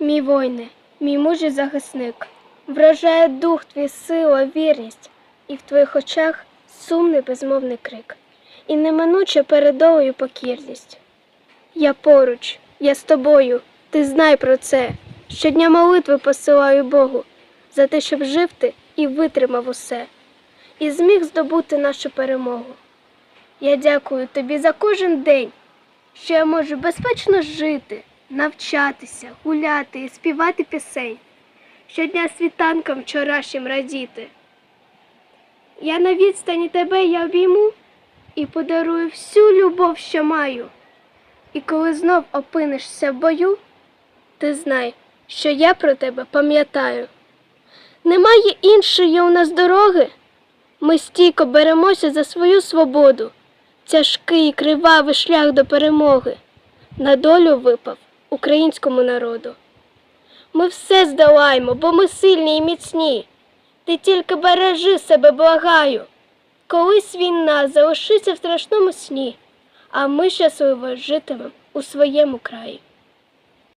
Мій воїне, мій мужий захисник, вражає дух твій сила, вірність, і в твоїх очах сумний безмовний крик, і неминуча передовою покірність. Я поруч, я з тобою, ти знай про це. Щодня молитви посилаю Богу за те, щоб жив ти і витримав усе, і зміг здобути нашу перемогу. Я дякую тобі за кожен день, що я можу безпечно жити, навчатися, гуляти і співати пісень, щодня світанкам вчорашнім радіти. Я на відстані тебе я обійму і подарую всю любов, що маю. І коли знов опинишся в бою, ти знай, що я про тебе пам'ятаю. Немає іншої у нас дороги. Ми стійко беремося за свою свободу. Тяжкий, кривавий шлях до перемоги. На долю випав українському народу. Ми все здолаємо, бо ми сильні і міцні. Ти тільки бережи себе, благаю. Колись війна залишиться в страшному сні, а ми щасливо житимемо у своєму краї.